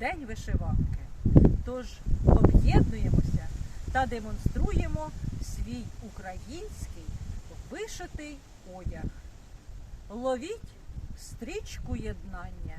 день вишиванки. Тож об'єднуємося та демонструємо свій український вишитий одяг. Ловіть стрічку єднання.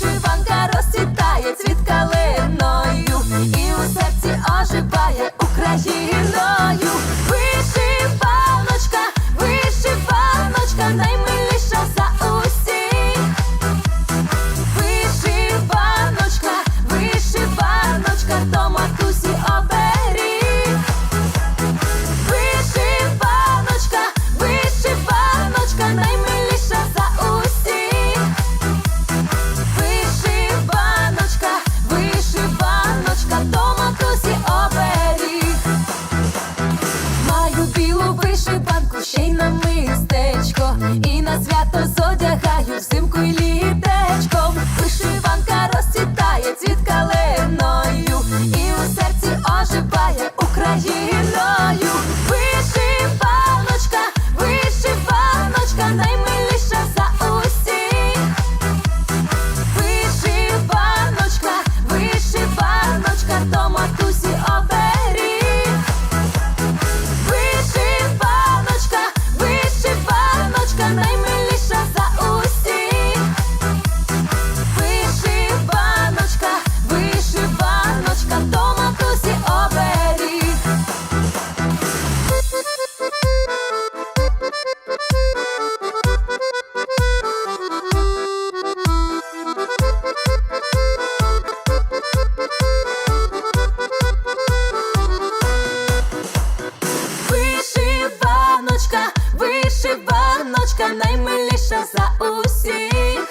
Вишиваночка наймиліша за усіх.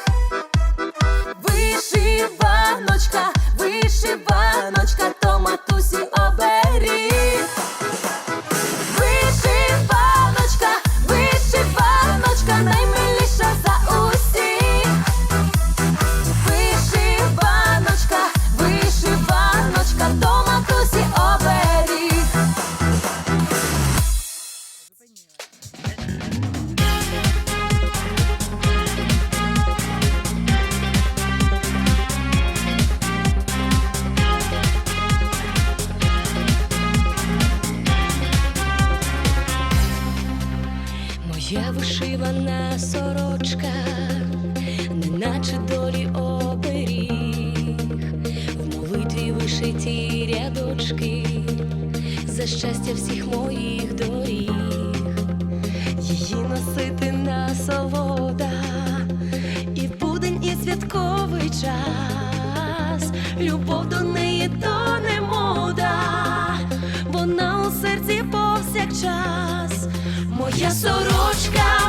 Вишиваночка, вишиваночка. вишивана сорочка, неначе долі оберіг, в молитві вишиті рядочки, за щастя всіх моїх доріг, її носити на соло. моя сорочка.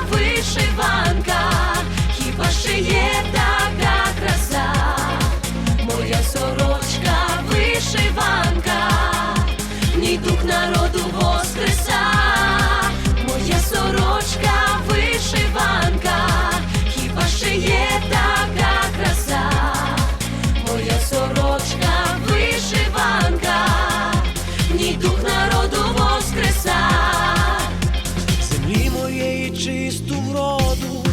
броду,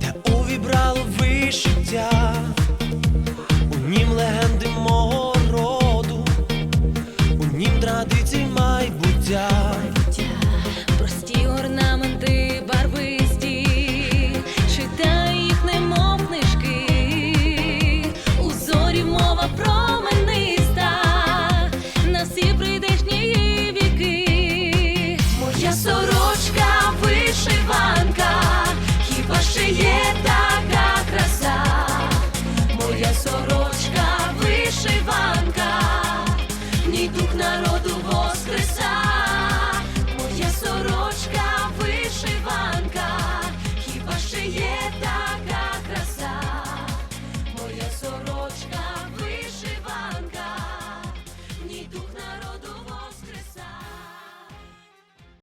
Та увібрало вишиття, у нім легенди мого роду, у нім традицій майбуття.